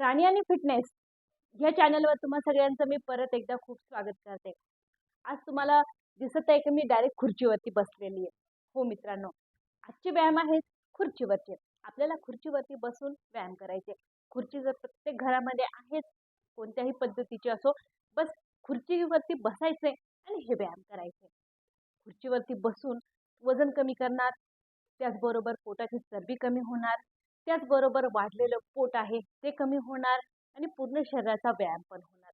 राणी आणि फिटनेस ह्या चॅनलवर तुम्हा सगळ्यांचं मी परत एकदा खूप स्वागत करते. आज तुम्हाला दिसत आहे की मी डायरेक्ट खुर्चीवरती बसलेली आहे. हो मित्रांनो आजचे व्यायाम आहेत खुर्चीवरचे. आपल्याला खुर्चीवरती बसून व्यायाम करायचे. खुर्ची जर प्रत्येक घरामध्ये आहेच कोणत्याही पद्धतीची असो बस खुर्चीवरती बसायचे आणि हे व्यायाम करायचे. खुर्चीवरती बसून वजन कमी करणार त्याचबरोबर पोटाची चरबी कमी होणार त्याचबरोबर वाढलेलं पोट आहे ते कमी होणार आणि पूर्ण शरीराचा व्यायाम पण होणार.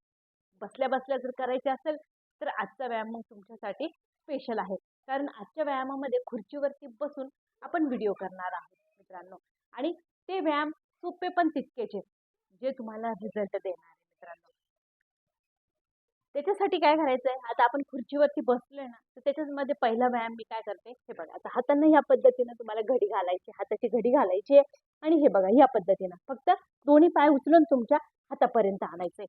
बसल्या बसल्या जर करायचे असेल तर आजचा व्यायाम मग तुमच्यासाठी स्पेशल आहे. कारण आजच्या व्यायामामध्ये खुर्चीवरती बसून आपण व्हिडिओ करणार आहोत मित्रांनो. आणि ते व्यायाम सोपे पण तितकेचे जे तुम्हाला रिझल्ट देणार आहे मित्रांनो. त्याच्यासाठी काय करायचं आहे आता आपण खुर्चीवरती बसलो ना तर त्याच्यामध्ये पहिला व्यायाम मी काय करते? हे बघा आता हातांना ह्या पद्धतीनं तुम्हाला घडी घालायची हाताची घडी घालायची आहे आणि हे बघा ह्या पद्धतीनं. फक्त दोन्ही पाय उचलून तुमच्या हातापर्यंत आणायचे.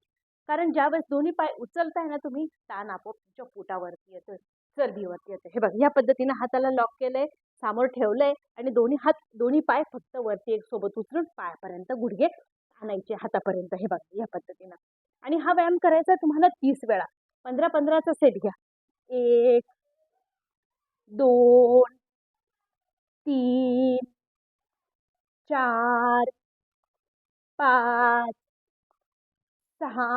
कारण ज्यावेळेस दोन्ही पाय उचलताय ना तुम्ही ताण आपोआप तुमच्या पोटावरती येतोय चरबीवरती येतो हे बघा ह्या पद्धतीनं हाताला लॉक केलंय समोर ठेवलंय आणि दोन्ही हात दोन्ही पाय फक्त वरती एक सोबत उचलून पायापर्यंत गुडघे आणायचे हातापर्यंत. हे बघा या पद्धतीनं. आणि हा व्यायाम करायचा तुम्हाला तीस वेळा. पंधरा पंधराचा सेट घ्या. एक दोन तीन चार पाच सहा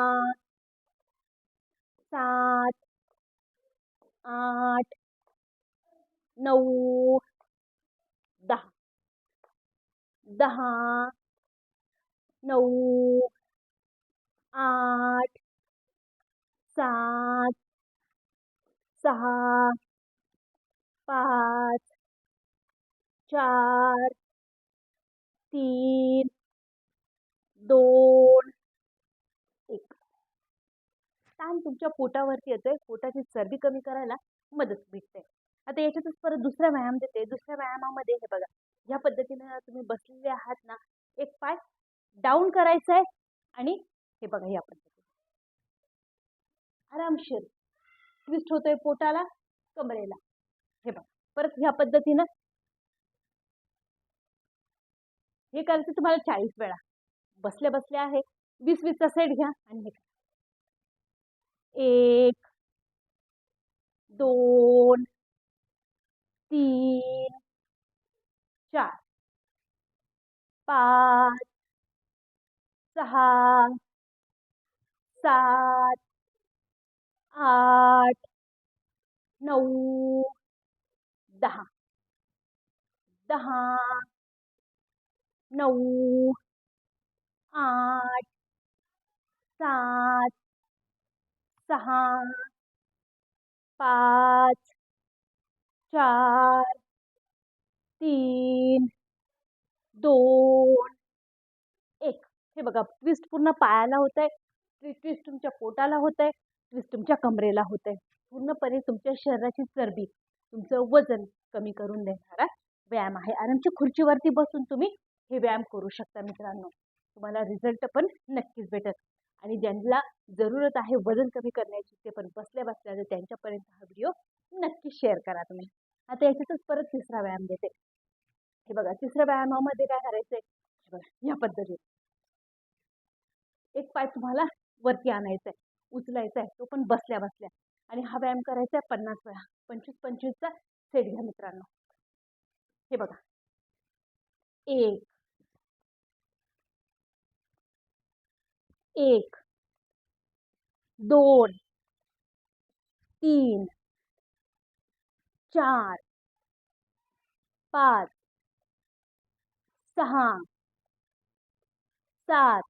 सात आठ नऊ दहा. दहा नऊ आठ सात सहा पाच चार तीन दोन एक. ताण तुमच्या पोटावरती येतोय. पोटाची चरबी कमी करायला मदत भेटते आता याच्यातच परत दुसरा व्यायाम देते. दुसऱ्या व्यायामामध्ये हे बघा. ह्या पद्धतीनं तुम्ही बसलेले आहात ना एक पाय डाऊन करायचा आहे आणि हे बघा या पद्धतीने. आरामशीर. ट्विस्ट होतोय पोटाला कमरेला. हे बघा. परत ह्या पद्धतीनं. हे करायचं तुम्हाला चाळीस वेळा. बसल्या बसल्या आहे. वीस वीसचा सेट घ्या आणि हे एक दोन तीन चार पाच सहा सात, आठ, नऊ, दहा. दहा, नऊ, आठ, सात, सहा, पाच, चार, तीन, दोन, एक. हे बघा ट्विस्ट पूर्ण पायाला होत आहे ट्विस्ट तुमच्या पोटाला होत आहे ट्विस्ट तुमच्या कमरेला होत आहे पूर्णपणे तुमच्या शरीराची चरबी तुमचं वजन कमी करून देणारा व्यायाम आहे. आरामच्या खुर्चीवरती बसून तुम्ही हे व्यायाम करू शकता मित्रांनो. तुम्हाला रिझल्ट पण नक्कीच भेटत आणि ज्यांना जरूरत आहे वजन कमी करण्याची ते पण बसल्या बसल्या तर त्यांच्यापर्यंत हा व्हिडिओ नक्की शेअर करा तुम्ही. आता याच्यातच परत तिसरा व्यायाम देते. हे बघा तिसऱ्या व्यायामामध्ये काय करायचं आहे बघा या पद्धतीने. एक पाय तुम्हाला वरती आणायचा आहे उचलायचा आहे तो पण बसल्या बसल्या. आणि हा व्यायाम करायचा आहे पन्नास वेळा पंचवीस पंचवीसचा सेट घ्या मित्रांनो. हे बघा. एक. एक. दोन. तीन. चार. पाच. सहा. सात.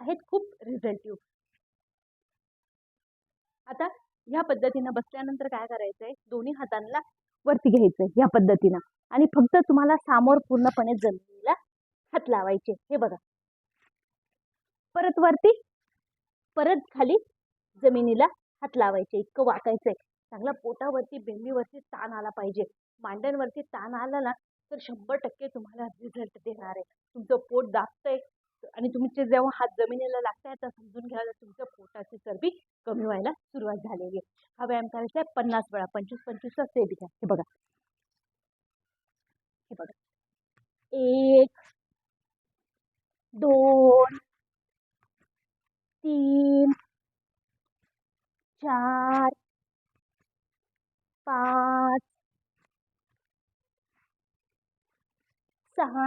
आहेत खूप रिझल्टिव्ह. आता ह्या पद्धतीनं बसल्यानंतर काय करायचंय? दोन्ही हातांना वरती घ्यायचं या पद्धतीनं. आणि फक्त तुम्हाला सामोर पूर्णपणे जमिनीला हात लावायचे. हे बघा. परत वरती परत खाली जमिनीला हात लावायचे. इतकं वाकायचंय चांगला पोटावरती बेंबीवरती ताण आला पाहिजे. मांड्यांवरती ताण आला ना तर शंभर टक्के तुम्हाला रिझल्ट देणार आहे. तुमचं पोट दाबतंय. आणि तुमचे जेव्हा हात जमिनीला लागताय तर समजून घ्या तुमच्या पोटाची चरबी कमी व्हायला सुरुवात झालेली आहे. हा व्यायाम करायचा आहे पन्नास वेळा पंचवीस पंचवीसचा सेट घ्या. हे बघा. हे बघा. एक दोन तीन चार पाच सहा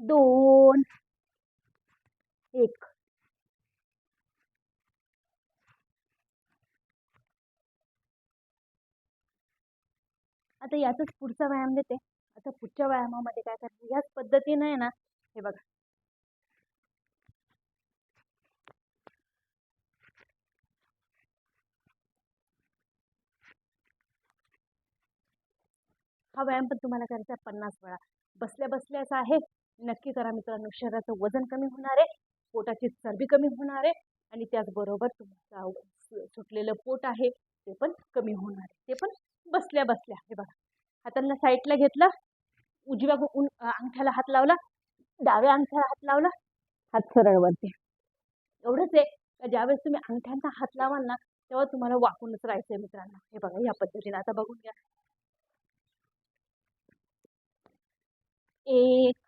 दोन. एक. आता याचाच पुढचा व्यायाम देते. आता पुढच्या व्यायामामध्ये काय करायचं याच पद्धतीने आहे ना हे बघा. हा व्यायाम पण तुम्हाला करायचा आहे पन्नास वेळा. बसल्या बसल्या असा आहे. नक्की करा मित्रांनो. शरीराचं वजन कमी होणार आहे पोटाची चरबी कमी होणार आहे आणि त्याचबरोबर तुमचं सुटलेलं पोट आहे ते पण कमी होणार आहे. ते पण बसल्या बसल्या हे बघा. हातांना साईडला घेतलं उजव्या अंगठ्याला हात लावला डाव्या अंगठ्याला हात लावला हात सरळ वरती. एवढंच आहे ज्यावेळेस तुम्ही अंगठ्यांचा हात लावाल ना तेव्हा तुम्हाला वाकूनच राहायचंय मित्रांनो. हे बघा या पद्धतीने आता बघून घ्या. एक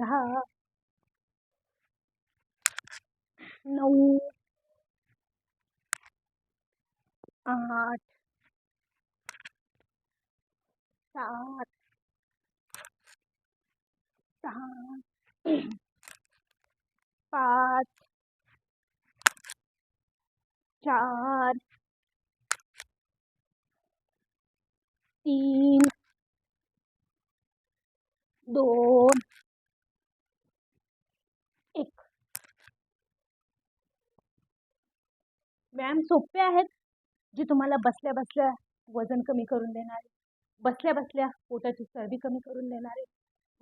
दहा. नऊ. आठ. सात. सहा. पाच. चार. तीन दोन एक. व्यायाम सोपे आहेत जे तुम्हाला बसल्या बसल्या वजन कमी करून देणारे बसल्या बसल्या पोटाची चरबी कमी करून देणारे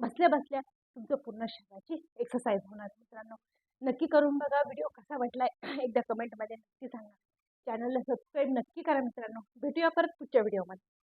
बसल्या बसल्या तुमचं पूर्ण शरीराची एक्सरसाइज होणार. मित्रांनो नक्की करून बघा व्हिडिओ कसा वाटलाय. एकदा कमेंटमध्ये नक्की सांगा. चॅनलला सबस्क्राईब नक्की करा मित्रांनो. भेटूया परत पुढच्या व्हिडिओमध्ये